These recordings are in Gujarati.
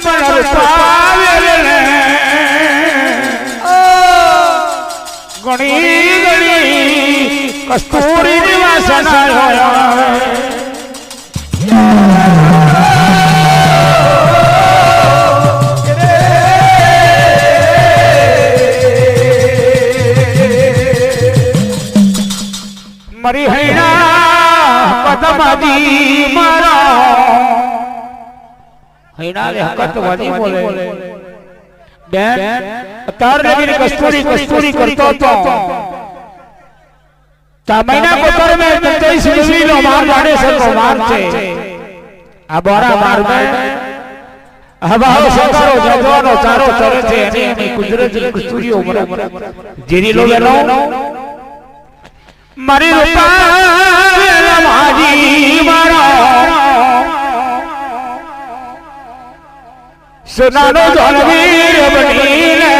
પણ પાવેલ ને નિવાસના હોય મરી હૈણા પદમાદી મારા. હૈણા રે હકત વાદી બોલે. બેન અતાર નગરી કસ્તુરી કસ્તુરી કરતો તો તામૈના કોતર મે તંતઈ સિલસિલી નો માર જાણે સકો માર છે. આ બોરા માર. મે હવા સંસારો જગવાનો ચારો ચરે છે. અને એની કુદરતી કસ્તુરીઓ મરે જેરી લો વેલો મારી રૂપા માજી મારા. સુનાનો જળવીર બનીને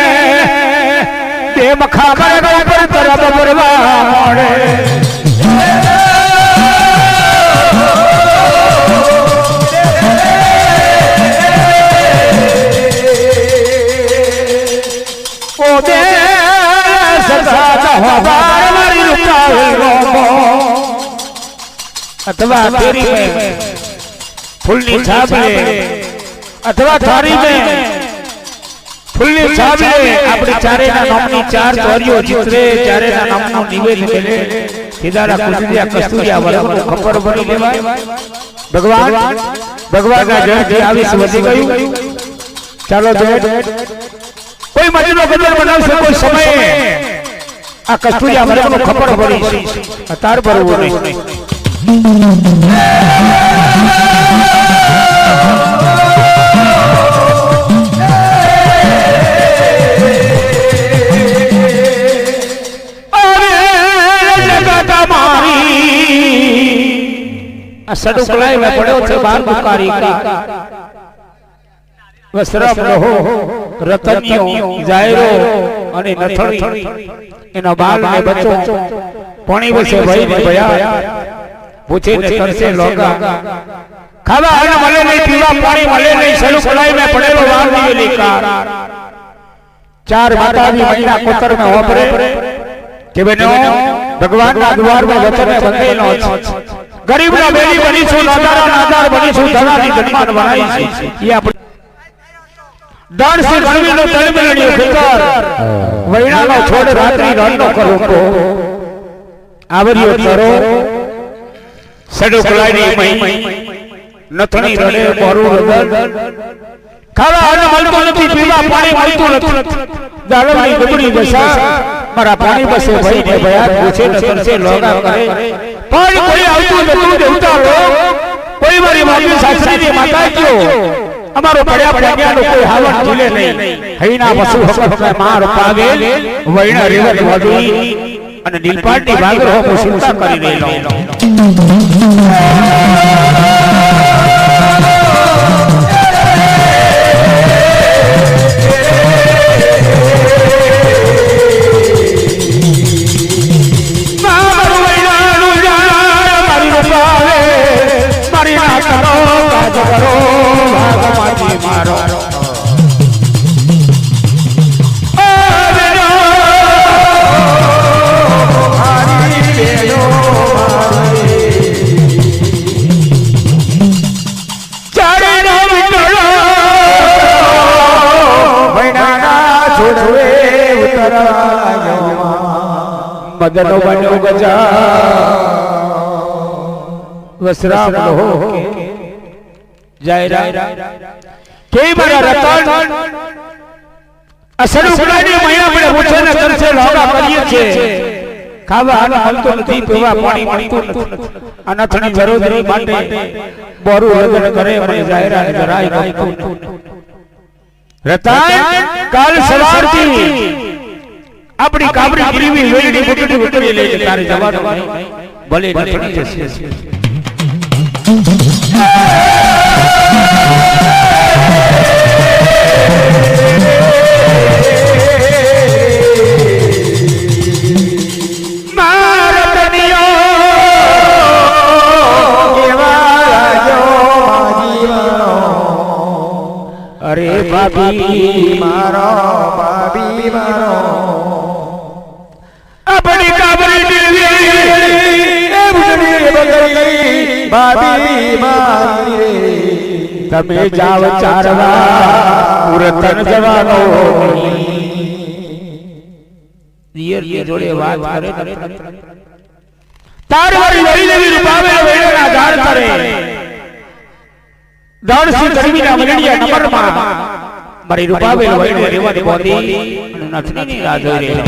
તે મખાબર પર તરફ પરવા મળે ઓ દે સદા મારી અથવા તેરી મેં ફૂલની છાપલે અથવા થારી મે ફૂલની છાપલે આપણી ચારેના નામની ચાર ચોરીઓ ચિત્રે ચારેના નામનો નિવેદન મેલે કેદારા કુસુરિયા કસ્તુરિયા વરમનો ખબર ભરી દેવાય ભગવાન ભગવાનના જળથી આવીશ વધી ગયું. ચાલો જય કોઈ મટીનો ગજર બનાવશે કોઈ સમયે. આ કસ્તુરિયા વરમનો ખબર પડી તાર બરોબર નહીં આ સડુક લાઈવે પડ્યો છે બાર બુકારી કા વસ્ત્રમ રહો રતન્યો જાયરો અને નથળી. એના બાલ ને બચ્ચો પાણી વસે ભઈ ને ભયા પૂછે ને તરસે લોગા. ખાવા અને મળે નહીં પીવા પાણી મળે નહીં સડુક લાઈવે પડેલો વાર દિવેલી કાર. ચાર માતાજી મહિના કોતર में હોપરે કે બનો ભગવાનના દ્વારમાં વચને બંધેલો છે. ગરીબના બેલી બનીશું નાદારા નાદાર બનીશું ધનાની જન્માન બનાવી છે એ આપણે દણ સે છોડ રાત્રિ રણનો કરો કો આવર્યો તરો સડુકલાની મહી. નથણી રડે બોરું રગર ખાવા અને મળતું નથી પીવા પાણી મળતું નથી. દાલમની ડુબડી દશા મારા પાણી બસે ભાઈ ને ભયા પૂછે ને તરસે લોગા કરે. પણ કોઈ આવતું નતું દેવતા લોક કોઈ મારી મામી સાસરીની માતા કયો અમારો પડ્યા પડ્યા કોઈ હાલત ઝીલે નહીં. હૈના પશુ હકત માર પાગે વૈણ રેવત વધી અને નીલપાટની ભાગર હો ચિંતા કરી રહેલો વસરામ રહો જય રામ. કે મારા રતન? અસર ઉપરાની મહિના આપણે પૂછે ને કરશે લોગા કરીએ છે ખાવા હાલ હાલતો નથી પીવા પાણી મળતું નથી. અનાથની જરોદરી માટે બોરું હળદર કરે મને જાહેરા જરાય ગમતું રતન કાલ સવારથી આપણી કાબરી ગીરવી વેડી બુટડી બુકડી લઈને તારે જવાનું ભલે નથણી જશે તમે જાવ ચારવા, પુરતન જવાનો દિયરની જોડે વાત કરે તાર વાળી વળી દેવી રૂપાવે વેણના ધાર કરે. દાણસી ગરમીના મલડિયા નંબરમાં મારી રૂપાવે વળી રેવાની બોધી અને નથી રાહ જોઈ રહેલો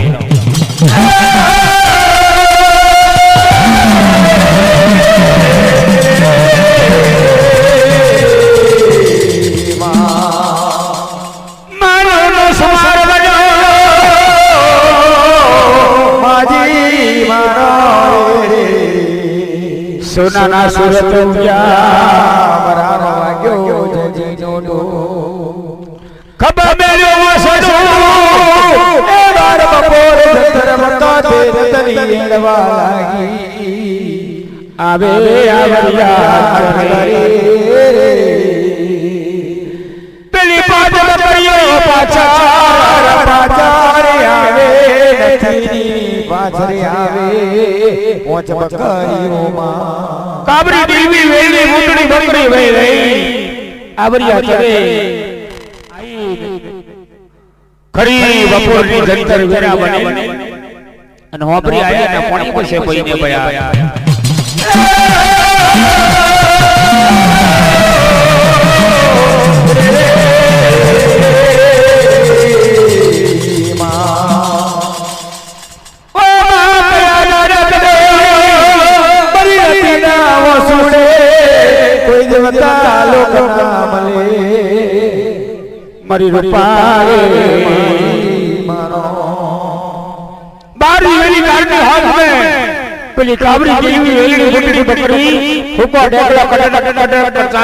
સોનાના સુરત ખબર મેળ્યો વાસણો એ બાર બપોર ધરમતા તે તની એડવા લાગી. આવે આવરિયા પોચ બકરીઓમાં કાબરી દેવી વેલી મુટડી બકરી વહી રહી આવરિયા ચરે ખરી બપોરની જંતર વેરા બને. અને હોપરી આયા ને પોણી પાસે પઈને ભયા દેવતા લોક મળે મારી રૂપાએ મારો બારી વેલી કાઢની હાથ મે પેલી કાબરી જેવી વેલી બકરી બકરી હુકો ઢેકલો કટટ કટટ કટટ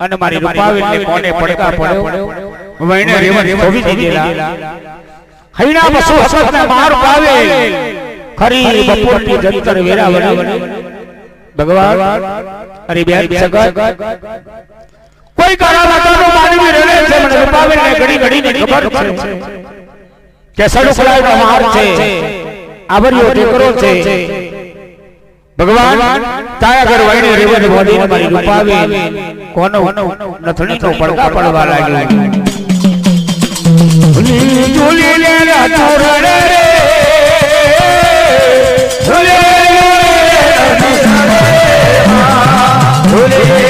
અને મારી રૂપાવે ને કોને પડકા પડ્યો? વઈને રેવન ખોવી દીધેલા. હૈના બસુ હસત માર પાવે ખરી બપોરની જંતર વેરા વળી ભગવાન અરે બે સગત કોઈ કરાવા માતાનો માનવી રડે છે, મને રૂપાવે ને ઘડી ઘડી ની ખબર છે કે સડુકલાઈનો માર છે આવરિયો ટેકરો છે. ભગવાન તાયા ઘર વઈને રેવન બોડીને મારી રૂપાવી કોનો નથણીનો પડકા પડવા લાગ્યો. ઝૂલી લે રે. રે ઝૂલી ઝૂલી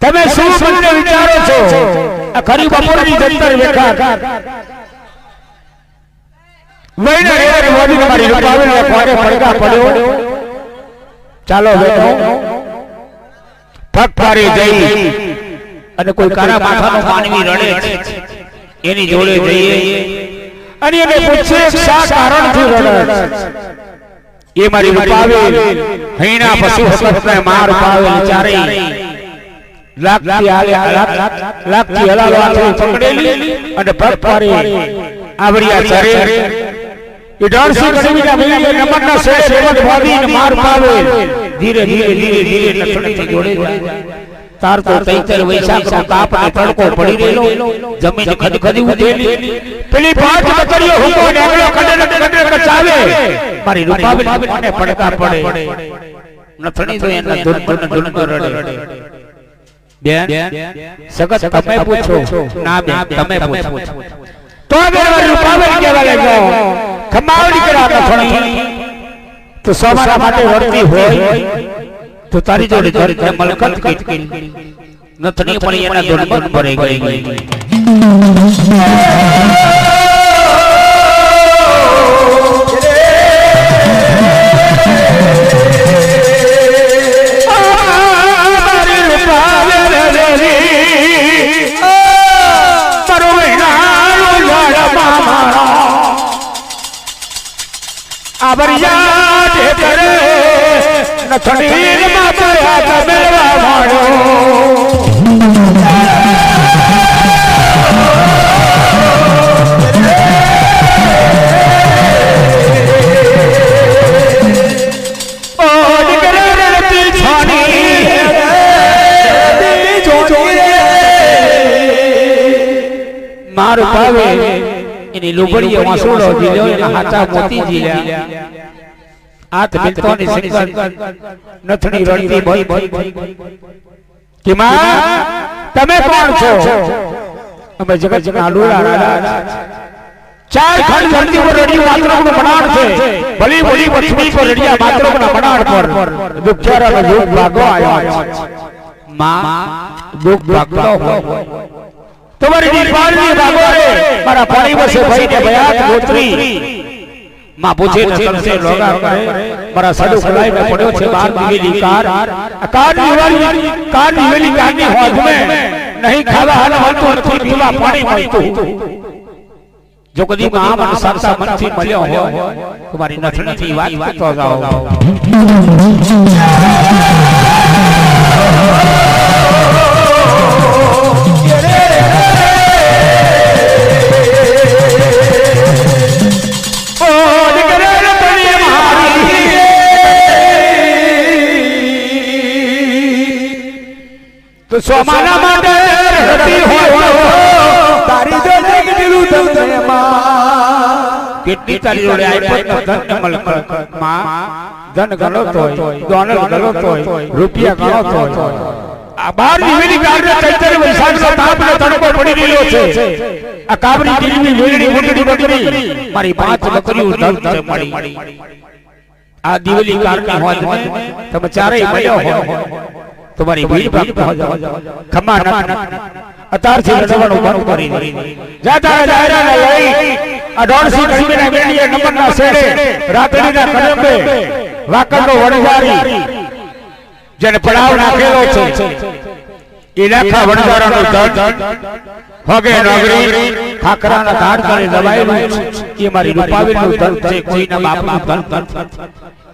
તમે શું મને વિચારો છો? આ ખરી બપોરની જંતર વેખા વૈને રે મોદી મારી રૂપાવીને કોને પડકા પડ્યો. ચાલો બેઠો. પારે જઈ. અને કોઈ કારા માથાનો માનવી રડે એની જોડે જઈએ. અને એને પૂછે શા કારણથી રડે છે? એ મારી રૂપાવેલ હૈણા પશુ હકતને માર પાવેલ ચારે લાગતી આલે લાગતી હલાલો હાથે પકડેલી અને પગ પારે આવડિયા ચરે. એ ડરસી ગઢવીના મેલી નમનના શેષ રેવત ભાવીને માર પાવેલ ધીરે ધીરે ધીરે ધીરે નથણીથી જોડે જાય. તાર તો તૈતર વૈશાખનો કાપ ને તડકો પડી રહેલો જમીન ખદખદી ઉઠેલી પેલી પાંચ બકરીઓ હુકો ને આગળ કડે કડે કચાવે મારી રૂપાબેન મને પડતા પડે નથણી તો એના ધૂન ધૂન ધૂન રડે બેન સગત તમે પૂછો ના બેન તમે પૂછો તો બેન રૂપાબેન કેવા લાગ્યો ખમાવડી કરા નથણી તો સવારા માટે વળતી હોય તો તારી જોડે જોડે તે મલકત કીટ નથણી પણ એના ધૂન ભરે ગઈ નથણી મેળવા મારું ભાવે એની લુબડીએ વાસુડો જીલ્યો એના હાથા મોતી જીલ્યા નથણી ભઈ ભઈ કે માં તમે કોણ છો અમે જગત જગત આલુડા ચાર ખંડ ધરતી પર રડિયું માત્રનું બનાણ છે ભલી ભલી પર રડિયા પર ભાગો આવ્યો માં દુઃખ ભાગતો હોય તમારી દીપાળની ભાગો રે મારા પાણી વસે ભાઈને ભયાત ગોત્રી માં પૂછે ને તરસે લોગા કરે મારા સડુ ખલાઈ મે પડ્યો છે બાર દિવેલી કાર કાર દિવાળી કાર દિવેલી કારની હોજ મે નહીં ખાવા હાલ મળતું નથી પીવા પાણી મળતું. જો કદી માં મન સરસા મનથી મળ્યો હોય તમારી મારી નથણીથી વાત કરતો જાઓ. સોમાના માટે રડતી હોય તારી જો જગડીલું તમને માં. કેટલી તારી જોડે આઈપોત ધન મલકમાં, ધન ગણો તોય ડોલર ગણો તોય રૂપિયા ગણો તોય આ બાર દિવેલી ગાડને ચૈતર વૈશાખનો તાપનો તણકો પડી રહ્યો છે. આ કાબરી ટીવી વેલડી મોટડી બકરી મારી પાંચ બકરીઓ ધન છે મળી આ દિવેલી કારની હોય તમે ચારેય મળ્યો હોય. તમારી ભીડ પ્રાપ્ત હો જાઓ. ખમા ન અતારથી રડવાનું બંધ કરી જાતા જાયરાને લઈ આ દોડસી ગરીબીના બેડીએ નંબરના શેડે રાતડીના કદંબે વાકડનો વણઝારી. જેને પડાવ નાખેલો છે. લાખા વણઝારાનું ધન હગે નગરી ખાખરાના ધાડ કરે દબાયેલું છે. એ મારી રૂપાવેલું ધન છે. કોઈના બાપનું ધન ધન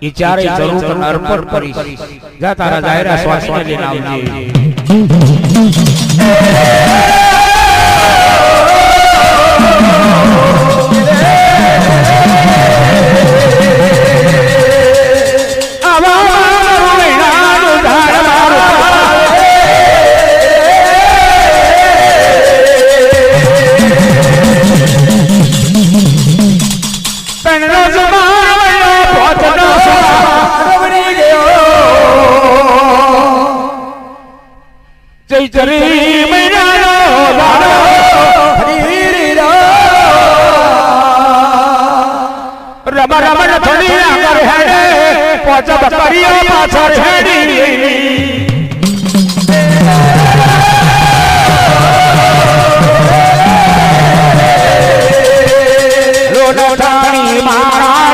એ ચારે જરૂર તને અર્પણ કરીશ. જા તારા જાહેરા સ્વામીને લઈને આવજે રમ રમ થોડી આગળ હેડે પોચ બકરીઓ પાછળ રોડ ઠાણી મારા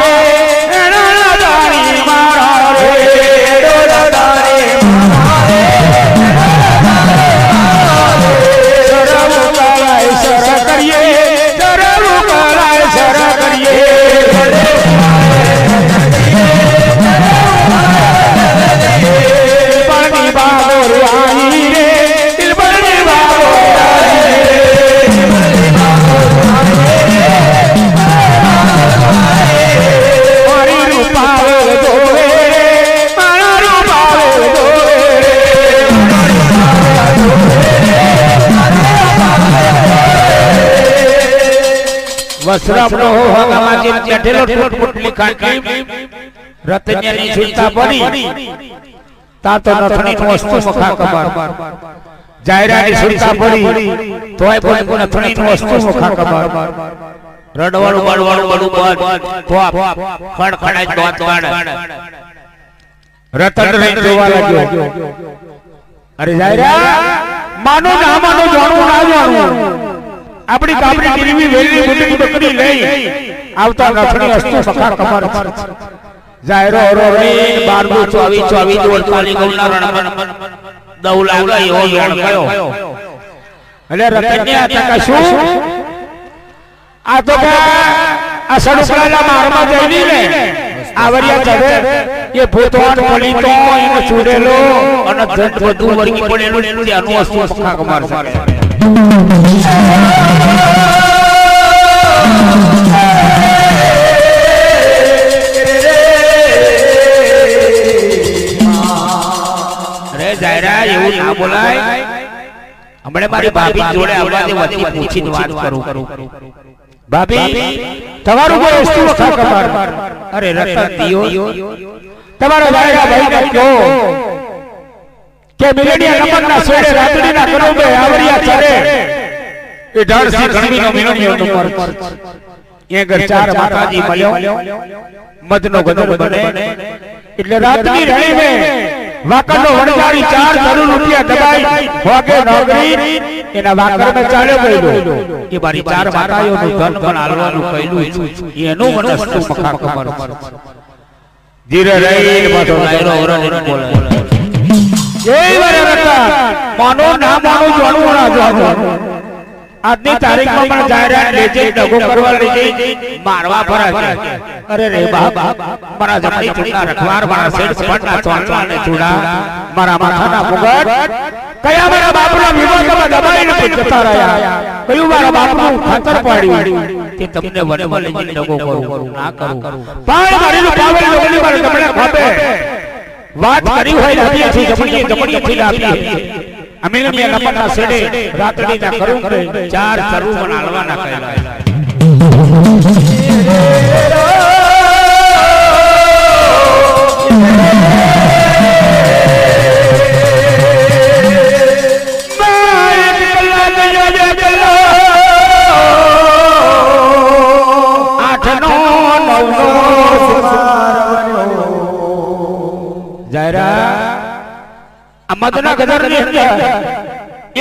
વસ્ત્રામનો હો હગામાં જે ચઢેલો પુટલી કાઢી રતન્યની ચિંતા પડી તા નથણી નું વસ્તુ મખા કબાર જાયરાની ચિંતા પડી તોય પણ કોઈ નથણી નું વસ્તુ મખા કબાર રડવાળું બળવાળું લાગ્યો અરે જાયરા માનો ના માનો જાણવું ના જાણવું આપણી કાપડી ટીવી વેલી મોટી બકરી લઈ. આવતા નથણી વસ્તુ સખા કબાર જાયરો હરો રે બારમું ચોવીસ ચોવીસ કાલી ગૌના રણ દવ લાગે એવો વેણ કયો એટલે રતન્યા તકા શું? આ તો કે આ સડુકડાના મારમાં જઈની ને આવરિયા જવે એ ભૂતવાન પડીતો એનો ચૂડેલો. અને જંત બધું વર્ગી પડેલું ત્યાંનું વસ્તુ સખા એવું ના બોલાય. હમણે મારી ભાભી જોડે આવવાથી વચ્ચે પૂછીને વાત કરું. ભાભી તમારું કોઈ વસ્તુ અરે રતન દિયો. તમારા કહો. કે મિલેનિયા નંબરના છેડે રાતડીના કરોબે આવરિયા ચડે એ ઢળસી ઘણવીનો મિલેનિયો નંબર એ ઘર ચાર માતાજી મળ્યો. મધનો ગદર બને. એટલે રાતની રણીને વાકરનો વણજારી ચાર કરોડ રૂપિયા દબાઈ ભોગે નોકરી એના વાકરમાં ચાલ્યો ગયો એ મારી ચાર માતાઓનું ધન પણ આલવાનું કહેલું એનું મને વસ્તુ મખા ખબર ધીરે રહી પાછો જાયરો ઓરો બોલે. માનો ના માનો ના જાણવું આજની તારીખમાં પણ જાહેરાત લેજે ડગો કરવા લેજે મારવા ફરા છે. અરે રે બાપ મારા જમણી ચૂડા રખવાર મારા શેઠ પટના ચોંટલા ને ચૂડા મારા માથાના મુગટ કયા મારા બાપના વિવાદમાં દબાઈને જતા રહ્યા. કયું મારા બાપનું ખાતર પાડ્યું? તે તમને વનમાં લઈને ડગો કરું ના કરું. પાણ મારીનું પાવર જમણી મારે જમણે ખોપે. વાત કરી હોય નદીથી જમણી જમણીથી લાવી અમીરમિયા નંબરના રાતડી ના કરું કરે ચાર ચરુ પણ હાલવાના કહેવાય. આ મધના ગદરની અંદર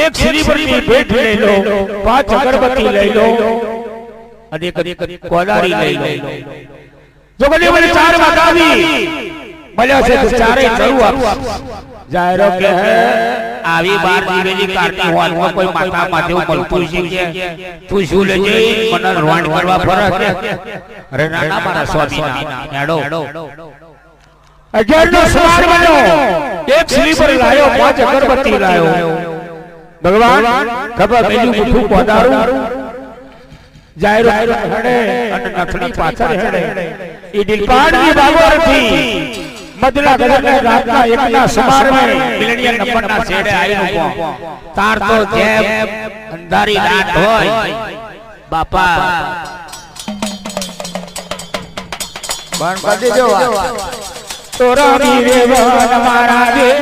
એક શ્રીફળની ભેટ લઈ લો પાંચ અગરબત્તી લઈ લો અને એક કોદારી લઈ લો. જો બોલી મને ચાર માતાજી મળ્યા છે તો ચારે ચરું આપ જાયરો કે આવી બાર દિવેલી કાઢતી હોલમાં કોઈ માતા માથે મળતું છે કે તું શું લેજે? મને રોણ કરવા ફરક રે અરે ના ના મારા સ્વામી હેડો. અગિયાર નો સવાર બન્યો. એક શ્રીફળ લાયો પાંચ અગરબત્તી લાયો. ભગવાન ખબર બીજું મુઠું પોદારું જાયરો હેડે અને નથણી પાછળ હેડે. ઈ દિલપાડની મદલા ગદરને રાતના એકના મે નંબરના છેડે ઊભો. તાર તો જેમ અંધારી રાત હોય. બાપા. બંધ કરી દેજો વાત. તોરા વીરે મારા રે